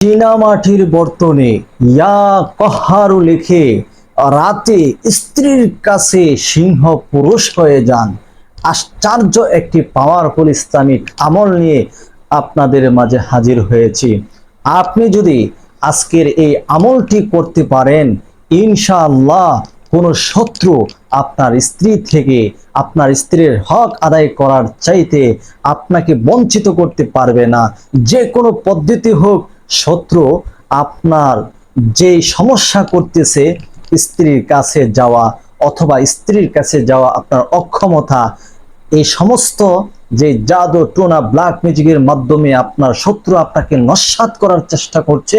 চীনামাটির বর্তনে ইয়া কহারু লিখে, রাতে স্ত্রীর কাছে সিংহ পুরুষ হয়ে যান। আশ্চর্য একটি পাওয়ারফুল ইসলামিক আমল নিয়ে আপনাদের মাঝে হাজির হয়েছি। আপনি যদি আজকের এই আমলটি করতে পারেন, ইনশাআল্লাহ কোনো শত্রু আপনার স্ত্রী থেকে আপনার স্ত্রীর হক আদায় করার চাইতে আপনাকে বঞ্চিত করতে পারবে না। যে কোনো পদ্ধতি হোক শত্রু আপনার যে সমস্যা করতেছে, স্ত্রীর কাছে যাওয়া অথবা স্ত্রীর কাছে যাওয়া আপনার অক্ষমতা, এই সমস্ত যে জাদু, টোনা ব্ল্যাক ম্যাজিকের মাধ্যমে আপনার শত্রু আপনাকে নস্বাত করার চেষ্টা করছে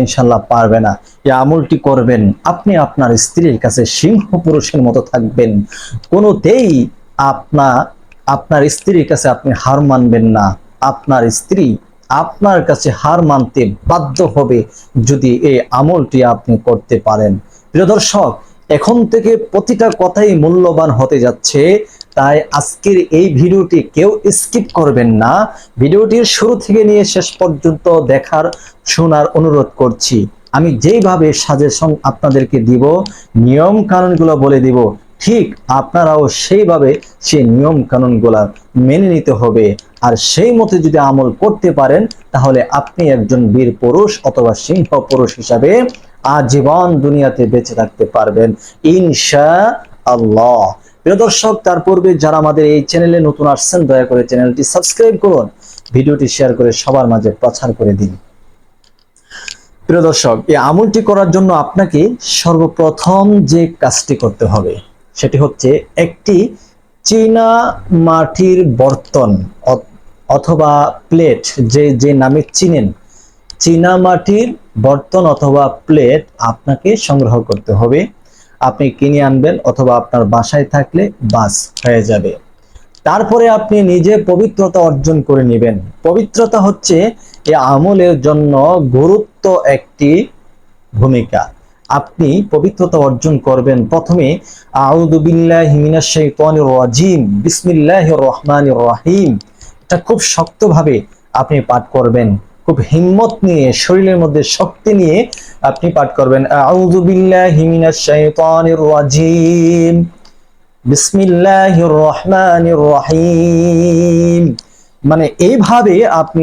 ইনশাল্লাহ পারবে না। এই আমলটি করবেন, আপনি আপনার স্ত্রীর কাছে সিংহ পুরুষের মতো থাকবেন। কোনোতেই আপনার আপনার স্ত্রীর কাছে আপনি হার মানবেন না। আপনার স্ত্রী আপনার কাছে হার মানতে বাধ্য হবে যদি এই আমলটি আপনি করতে পারেন। প্রিয় দর্শক, এখন থেকে প্রতিটা কথাই মূল্যবান হতে যাচ্ছে, তাই আজকের এই ভিডিওটি কেউ স্কিপ করবেন না। ভিডিওটির শুরু থেকে নিয়ে শেষ পর্যন্ত দেখার, শোনার অনুরোধ করছি। আমি যেইভাবে সাজেশন আপনাদেরকে দিব নিয়ম কানুনগুলো বলে দিব ঠিক আপনারাও সেইভাবে সেই নিয়ম কানুন কানুনগুলা মেনে নিতে হবে। আর সেই মতে যদি আমল করতে পারেন, তাহলে আপনি একজন বীর পুরুষ অথবা সিংহ পুরুষ হিসাবে আজীবন দুনিয়াতে বেঁচে থাকতে পারবেন। ইনশা আল্লাহ প্রিয় দর্শক, তার পূর্বে যারা আমাদের এই চ্যানেলে নতুন আসছেন, দয়া করে চ্যানেলটি সাবস্ক্রাইব করুন। ভিডিওটি শেয়ার করে সবার মাঝে প্রচার করে দিন। প্রিয় দর্শক, এই আমলটি করার জন্য আপনাকে সর্বপ্রথম যে কাজটি করতে হবে সেটি হচ্ছে একটি চীনা মাটির বর্তন অথবা প্লেট যে যে নামে চিনেন। চীনা মাটির বর্তন অথবা প্লেট আপনাকে সংগ্রহ করতে হবে। আপনি কিনে আনবেন অথবা আপনার বাসায় থাকলে বাস হয়ে যাবে। তারপরে আপনি নিজে পবিত্রতা অর্জন করে নেবেন। পবিত্রতা হচ্ছে এই আমলের জন্য গুরুত্ব একটি ভূমিকা। আপনি পবিত্রতা অর্জন করবেন। প্রথমে, আউযু বিল্লাহি মিনাশ শাইতানির রাজিম। বিসমিল্লাহির রহমানির রহিম। এটা খুব শক্তভাবে আপনি পাঠ করবেন। খুব হিম্মত নিয়ে, শরীরের মধ্যে শক্তি নিয়ে আপনি পাঠ করবেন। আউযু বিল্লাহি মিনাশ শাইতানির রাজিম। বিসমিল্লাহির রহমানির রহিম। মানে এইভাবে আপনি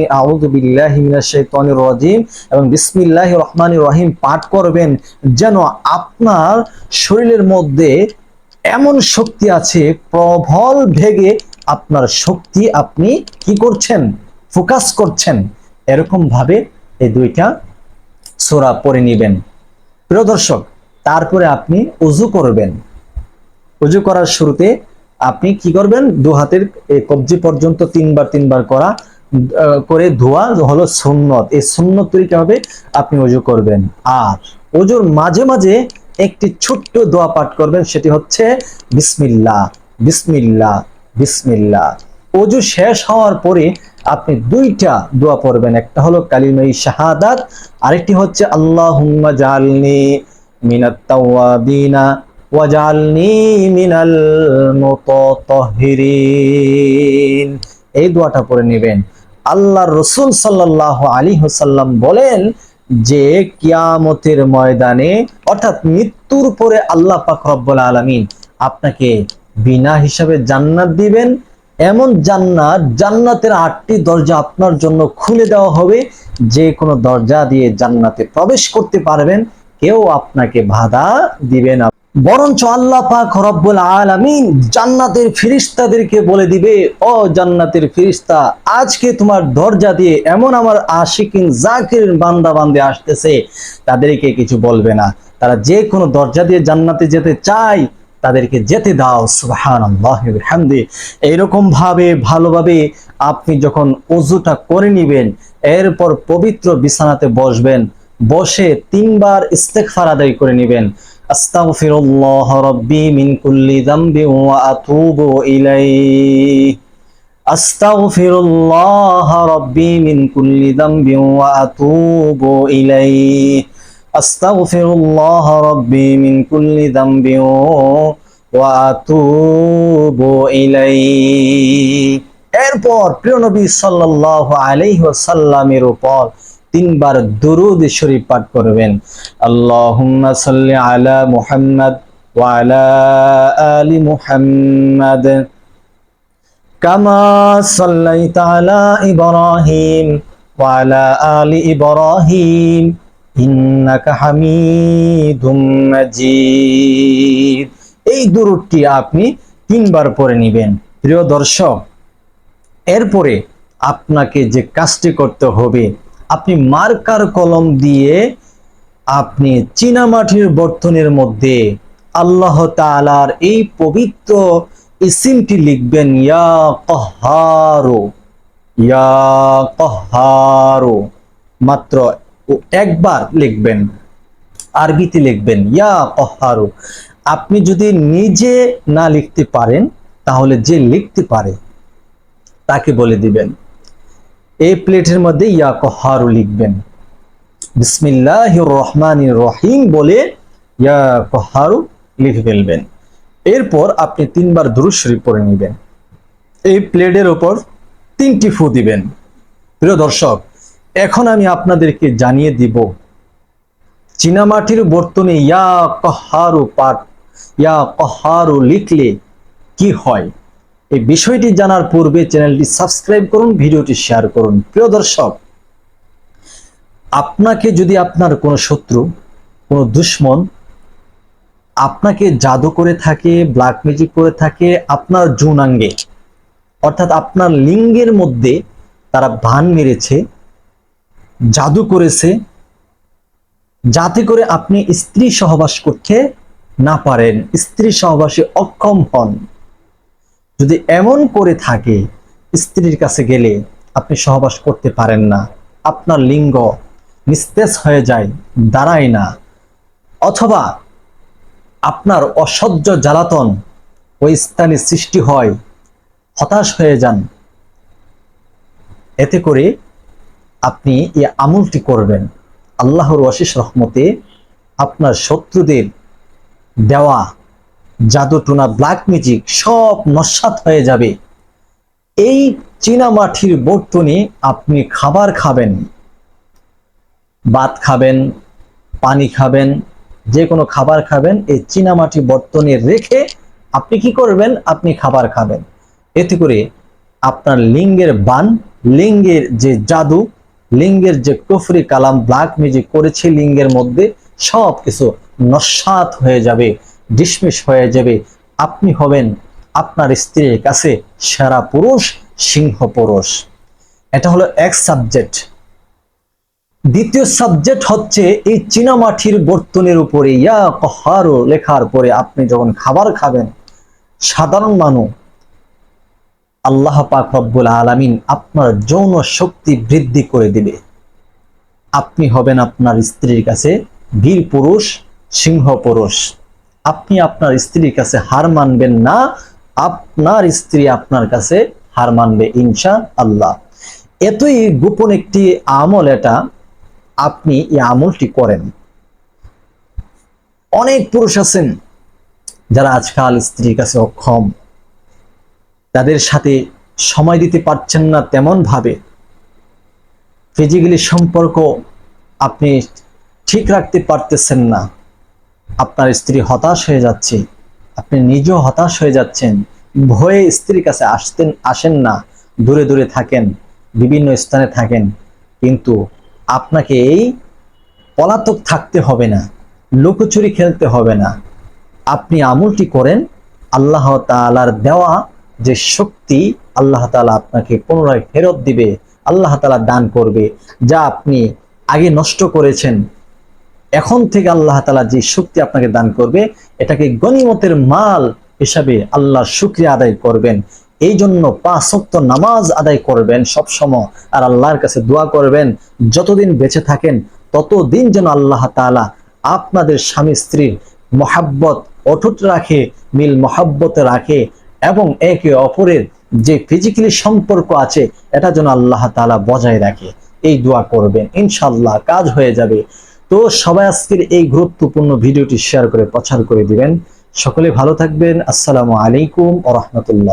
রাজিম এবং বিসমিল্লাহির রহমানির রহিম পাঠ করবেন যেন আপনার শরীরের মধ্যে এমন শক্তি আছে, প্রবল ভেগে আপনার শক্তি আপনি কি করছেন? ফোকাস করছেন। এরকম ভাবে এই দুইটা সোরা পরে নেবেন। প্রিয় দর্শক, তারপরে আপনি উজু করবেন। উজু করার শুরুতে আপনি কি করবেন? দু হাতের কবজি পর্যন্ত তিনবার তিনবার করা করে ধোয়া হলো সুন্নত। এই সুন্নত তরিকা হবে আপনি উজু করবেন। আর উজুর মাঝে মাঝে একটি ছোট্ট দোয়া পাঠ করবেন, সেটি হচ্ছে, বিসমিল্লাহ বিসমিল্লাহ বিসমিল্লাহ। অজু শেষ হওয়ার পরে আপনি দুইটা দোয়া পড়বেন। একটা হলো কালিমাই শাহাদাত, আরেকটি হচ্ছে, আল্লাহুম্মা জালনি মিনাত তাওয়াবিনা ওয়াজালনি মিনাল মুতাতাহহিরিন এই দোয়াটা পড়ে নেবেন। আল্লাহর রসুল সাল্লাল্লাহু আলী হোসাল্লাম বলেন যে, কিয়ামতের ময়দানে, অর্থাৎ মৃত্যুর পরে আল্লাহ পাক রব্বুল আলামিন আপনাকে বিনা হিসাবে জান্নাত দিবেন। এমন জান্নাত, জান্নাতের আটটি দরজা আপনার জন্য খুলে দেওয়া হবে। যে কোনো দরজা দিয়ে জান্নাতে প্রবেশ করতে পারবেন। কেউ আপনাকে বাধা দিবে না। বরঞ্চ আল্লাহ পাক রব্বুল আলামিন জান্নাতের ফিরিস্তাদেরকে বলে দিবে, ও জান্নাতের ফিরিস্তা আজকে তোমার দরজা দিয়ে এমন আমার আশিকিন জাকির বান্দা বান্দে আসতেছে, তাদেরকে কিছু বলবে না। তারা যে কোনো দরজা দিয়ে জান্নাতে যেতে চায়, তাদেরকে যেতে দাও বিহামদি। এইরকম ভাবে, ভালোভাবে আপনি যখন অজুটা করে নিবেন, এরপর পবিত্র বিছানাতে বসবেন, বসে তিনবার ইস্তেগফার আদায় করে নেবেন। আস্তাগফিরুল্লাহ রাব্বি মিন কুল্লি যামবি ওয়া আতুবু ইলাইহি। আস্তাগফিরুল্লাহ রাব্বি মিন কুল্লি যামবি ওয়া আতুবু ইলাইহি। আস্তাগফিরুল্লাহ রাব্বি মিন কুল্লি যামবি ওয়া আতুবু ইলাইহি। এরপর প্রিয় নবী সাল্লাল্লাহু আলাইহি ওয়াসাল্লামের উপর তিনবার দুরুদ শরীফ পাঠ করবেন। আল্লাহুম্মা সাল্লি আলা মুহাম্মদ ওয়া আলা আলি মুহাম্মদ। কামা সাল্লাইতা আলা ইব্রাহিম ওয়া আলা আলি ইব্রাহিম, ইন্নাকা হামিদুম মাজিদ। এই দুরুদটি আপনি তিনবার পড়ে নেবেন। প্রিয় দর্শক, এরপরে আপনাকে যে কাজটি করতে হবে আপনি মার্কার কলম দিয়ে আপনি চীনামাটির বর্তনের মধ্যে আল্লাহ তাআলার এই পবিত্র ইসিমটি লিখবেন, ইয়া কহারো ইয়া কহারো। মাত্র একবার লিখবেন, আরবিতে লিখবেন, ইয়া কহারো। আপনি যদি নিজে না লিখতে পারেন, তাহলে যে লিখতে পারে, তাকে বলে দিবেন। এই প্লেটের মধ্যে ইয়া কহারু লিখবেন। বিসমিল্লাহ রহমান রহিম বলে ইয়া কহারু লিখে ফেলবেন। এরপর আপনি তিনবার দুরুদ শরীফ পড়ে নেবেন। এই প্লেটের ওপর তিনটি ফু দিবেন। প্রিয় দর্শক, এখন আমি আপনাদেরকে জানিয়ে দিব, চীনামাটির বর্তনে ইয়া কহারু পাঠ ইয়া কহারু লিখলে কি হয়? এই বিষয়টি জানার পূর্বে চ্যানেলটি সাবস্ক্রাইব করুন, ভিডিওটি শেয়ার করুন। প্রিয় দর্শক, আপনাকে যদি আপনার কোনো শত্রু, কোনো দুশ্মন আপনাকে জাদু করে থাকে ব্ল্যাক ম্যাজিক করে থাকে, আপনার যৌনাঙ্গে, অর্থাৎ আপনার লিঙ্গের মধ্যে তারা ভান মেরেছে, জাদু করেছে, যাতে করে আপনি স্ত্রী সহবাস করতে না পারেন, স্ত্রী সহবাসে অক্ষম হন। যদি এমন করে থাকে, স্ত্রীর কাছে গেলে আপনি সহবাস করতে পারেন না। আপনার লিঙ্গ নিস্তেজ হয়ে যায়, দাঁড়ায় না। অথবা আপনার অসহ্য জ্বালাতন ওই স্থানে সৃষ্টি হয়, হতাশ হয়ে যান। এতে করে আপনি এই আমলটি করবেন। আল্লাহর অশেষ রহমতে আপনার শত্রুদের দেওয়া জাদু টুনা ব্ল্যাক ম্যাজিক সব নস্বাত হয়ে যাবে। এই চীনামাটির বর্তনে আপনি খাবার খাবেন, ভাত খাবেন, পানি খাবেন, যে কোনো খাবার খাবেন, এই চীনামাটি বর্তনে রেখে আপনি কি করবেন? আপনি খাবার খাবেন। এতে করে আপনার লিঙ্গের বান, লিঙ্গের যে জাদু, লিঙ্গের যে কুফরি কালাম ব্ল্যাক ম্যাজিক করেছে, লিঙ্গের মধ্যে সব কিছু নস্বাত হয়ে যাবে। ডিসমিস হয়ে যাবে। আপনি হবেন আপনার স্ত্রীর কাছে সেরা পুরুষ, সিংহ পুরুষ। এটা হলো এক সাবজেক্ট দ্বিতীয় সাবজেক্ট হচ্ছে এই চীনামাটির বর্তনের উপরে, ইয়া কহারো লেখার পরে আপনি যখন খাবার খাবেন, সাধারণ মানুষ আল্লাহ পাক রব্বুল আলামিন আপনার যৌন শক্তি বৃদ্ধি করে দিবে। আপনি হবেন আপনার স্ত্রীর কাছে বীর পুরুষ, সিংহ পুরুষ। আপনি আপনার স্ত্রীর কাছে হার মানবেন না, আপনার স্ত্রী আপনার কাছে হার মানবে ইনশা আল্লাহ এতই গোপন একটি আমল এটা, আপনি এই আমলটি করেন। অনেক পুরুষ আছেন যারা আজকাল স্ত্রীর কাছে অক্ষম। তাদের সাথে সময় দিতে পারছেন না তেমন ভাবে ফিজিক্যালি সম্পর্ক আপনি ঠিক রাখতে পারতেছেন না। আপনার স্ত্রী হতাশ হয়ে যাচ্ছে, আপনি নিজেও হতাশ হয়ে যাচ্ছেন, ভয়ে স্ত্রীর কাছে আসতেন, আসেন না, দূরে দূরে থাকেন, বিভিন্ন স্থানে থাকেন, কিন্তু আপনাকে এই পলাতক থাকতে হবে না, লুকোচুরি খেলতে হবে না। আপনি আমলটি করেন, আল্লাহ তালার দেওয়া যে শক্তি আল্লাহ তালা আপনাকে পুনরায় ফেরত দিবে, আল্লাহ তালা দান করবে, যা আপনি আগে নষ্ট করেছেন। এখন থেকে আল্লাহ তালা যে শক্তি আপনাকে দান করবে, এটাকে গনিমতের মাল হিসাবে আল্লাহর শুক্রিয়া আদায় করবেন। এই জন্য পাঁচ সপ্ত নামাজ আদায় করবেন সব সময় আর আল্লাহর কাছে দোয়া করবেন, যতদিন বেঁচে থাকেন ততদিন যেন আল্লাহ তাআলা আপনাদের স্বামী স্ত্রীর মহাব্বত অটুট রাখে, মিল মহাব্বতে রাখে এবং একে অপরের যে ফিজিক্যালি সম্পর্ক আছে, এটা যেন আল্লাহ তাআলা বজায় রাখে। এই দোয়া করবেন। ইনশাল্লাহ কাজ হয়ে যাবে। তো সবাই আজকের এই গুরুত্বপূর্ণ ভিডিওটি শেয়ার করে প্রচার করে দিবেন। সকলে ভালো থাকবেন। আসসালামু আলাইকুম ও রহমতুল্লাহ।